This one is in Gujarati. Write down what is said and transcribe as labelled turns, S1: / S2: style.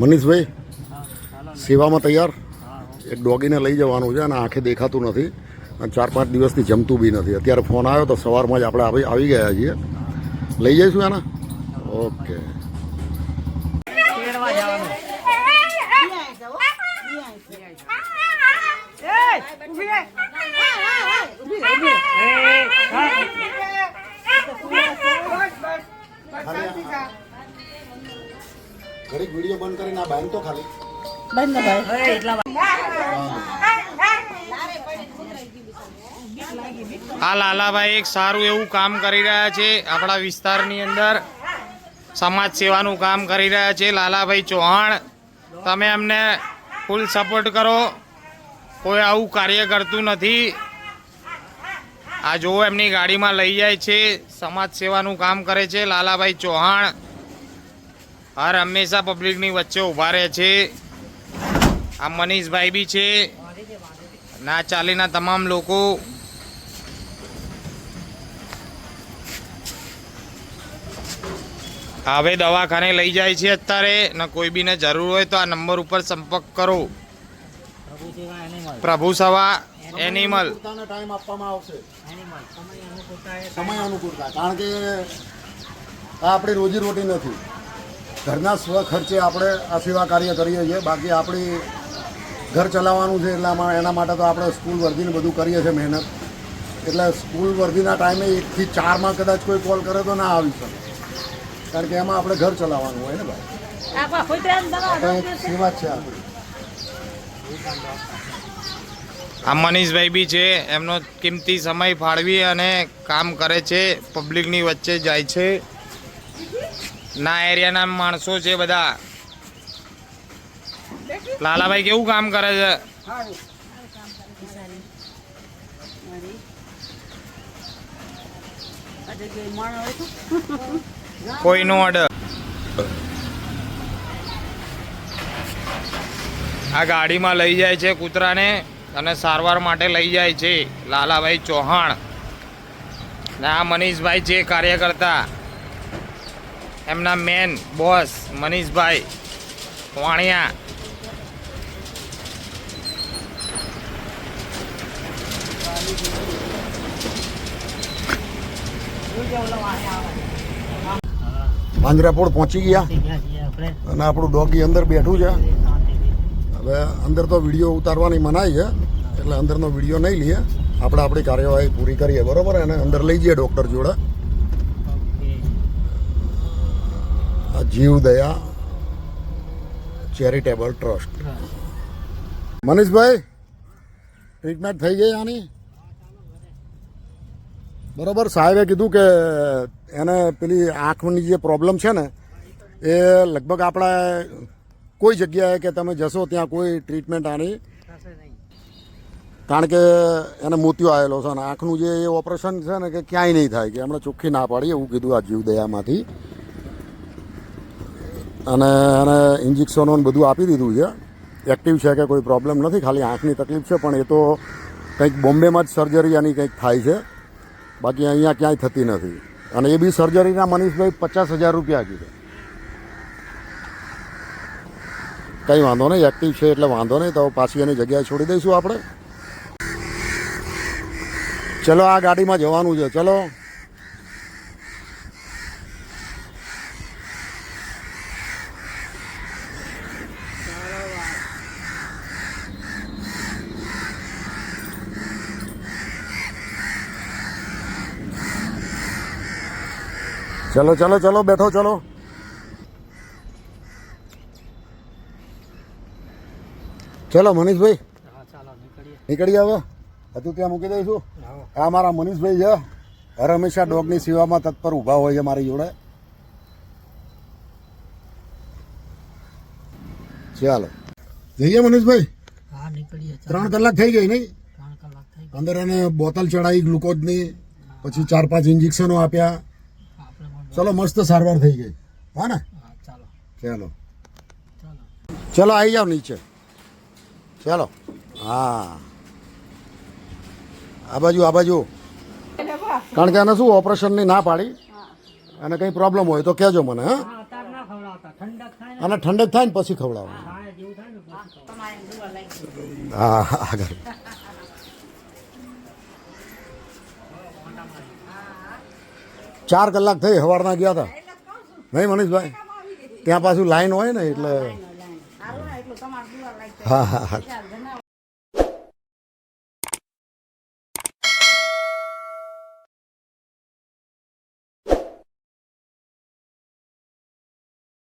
S1: મનીષભાઈ, સેવામાં તૈયાર? એક ડોગીને લઈ જવાનું છે અને આંખે દેખાતું નથી અને ચાર પાંચ દિવસથી જમતું બી નથી. અત્યારે ફોન આવ્યો તો સવારમાં જ આપણે આવી ગયા છીએ. લઈ જઈશું આના ઓકે
S2: તેડવા જવાનું એ, હા.
S1: ઘડીક વીડિયો બંધ કરીને આ બાંધ તો ખાલી.
S2: એ, એટલા
S3: આ લાલાભાઈ એક સારું એવું કામ કરી રહ્યા છે આપણા વિસ્તારની અંદર. સમાજ સેવાનું કામ કરી રહ્યા છે. લાલાભાઈ ચૌહાણ તમે એમને ફૂલ સપોર્ટ કરો. કોઈ આવું કાર્ય કરતું નથી. આ જો એમની ગાડીમાં લઈ જાય છે. સમાજ સેવાનું કામ કરે છે લાલાભાઈ ચૌહાણ. હર હંમેશા પબ્લિકની વચ્ચે ઊભા રહે છે. આ મનીષભાઈ બી છે. ના ચાલીના તમામ લોકો. હવે દવાખાને લઈ જાય છે અત્યારે. ને કોઈ બીને જરૂર હોય તો આ નંબર ઉપર સંપર્ક કરો.
S2: પ્રભુ સેવા એનિમલ
S1: ટાઈમ આપવામાં આવશે.
S2: સમય અનુકૂળતા.
S1: કારણ કે આ આપણી રોજીરોટી નથી. ઘરના સ્વ ખર્ચે આપણે આ સેવા કાર્ય કરીએ છીએ. બાકી આપણી ઘર ચલાવવાનું છે એટલે એના માટે તો આપણે સ્કૂલ વર્ધીને બધું કરીએ છીએ મહેનત. એટલે સ્કૂલ વર્ધીના ટાઈમે એકથી ચારમાં કદાચ કોઈ કોલ કરે તો ના આવી શકે. કારણ કે એમાં આપણે ઘર ચલાવવાનું હોય ને ભાઈ? સેવા છે આપણી.
S3: આ મનીષભાઈ બી છે. એમનો કિંમતી સમય ફાળવી અને કામ કરે છે. પબ્લિકની વચ્ચે જાય છે. ના, એરિયાના માણસો છે બધા. લાલાભાઈ કેવું કામ કરે છે? કોઈનો ઓર્ડર આ ગાડીમાં લઈ જાય છે કૂતરાને અને સારવાર માટે લઈ જાય છે લાલાભાઈ ચૌહાણ. ને આ મનીષભાઈ છે કાર્યકર્તા. એમના મેન બોસ મનીષભાઈ વાણિયા.
S1: માંજરાપોળ પહોંચી ગયા. અને આપણું ડોગી અંદર બેઠું છે. હવે અંદર તો વીડિયો ઉતારવાની મનાઈ છે. એટલે અંદરનો વીડિયો નહીં લઈએ. આપણે આપણી કાર્યવાહી પૂરી કરીએ. બરોબર? એને અંદર લઈ જઈએ ડૉક્ટર જોડે
S2: ઓકે
S1: આ જીવદયા ચેરિટેબલ ટ્રસ્ટ મનીષભાઈ ટ્રીટમેન્ટ થઈ ગઈ આની? બરોબર, સાહેબે કીધું કે એને પેલી આંખની જે પ્રોબ્લેમ છે ને, એ લગભગ આપણા કોઈ જગ્યાએ કે તમે જશો ત્યાં કોઈ ટ્રીટમેન્ટ આની કારણ કે એને મોતિયો આવેલો છે અને આંખનું જે ઓપરેશન છે ને કે ક્યાંય નહીં થાય, કે એમણે ચોખ્ખી ના પાડી એવું કીધું આ જીવદયામાંથી અને એને ઇન્જેક્શનો બધું આપી દીધું છે. એક્ટિવ છે કે કોઈ પ્રોબ્લેમ નથી, ખાલી આંખની તકલીફ છે, પણ એ તો કંઈક બોમ્બેમાં જ સર્જરી આની કંઈક થાય છે. બાકી અહીંયા ક્યાંય થતી નથી. અને એ બી સર્જરીના મનીષભાઈ પચાસ હજાર રૂપિયા કીધે. કંઈ વાંધો નહીં એક્ટિવ છે એટલે વાંધો નહીં, તો પાછી એની જગ્યાએ છોડી દઈશું આપણે. ચલો, આ ગાડીમાં જવાનું છે. ચલો. ચલો ચલો ચલો બેઠો ચલો. ચલો મનીષભાઈ. નીકળી આવે. હતું ત્યાં મૂકી દઈશું. આ મારા મનીષભાઈ છે. હર હંમેશા ડોગની સેવામાં તત્પર ઊભા હોય છે મારી જોડે. ચાલો. જઈએ મનીષભાઈ. ત્રણ કલાક થઈ ગઈ નહીં? અંદર એને બોટલ ચડાવી ગ્લુકોઝની પછી ચાર પાંચ ઇન્જેક્શનો આપ્યા. ચલો મસ્ત સારવાર થઈ ગઈ. હા ને?
S2: ચાલો.
S1: ચાલો આવી જાઓ નીચે. ચાલો. હા. આ બાજુ આ બાજુ. કારણ કે આને શું ઓપરેશનની ના પાડી? અને કંઈ પ્રોબ્લેમ હોય તો કહેજો મને હા? અને ઠંડક થાય ને પછી ખવડાવવાનું હા હા, આગળ. ચાર કલાક થઈ સવારના ગયા હતા. નહીં મનીષભાઈ? ત્યાં પાછું લાઈન હોય ને એટલે હા હા હા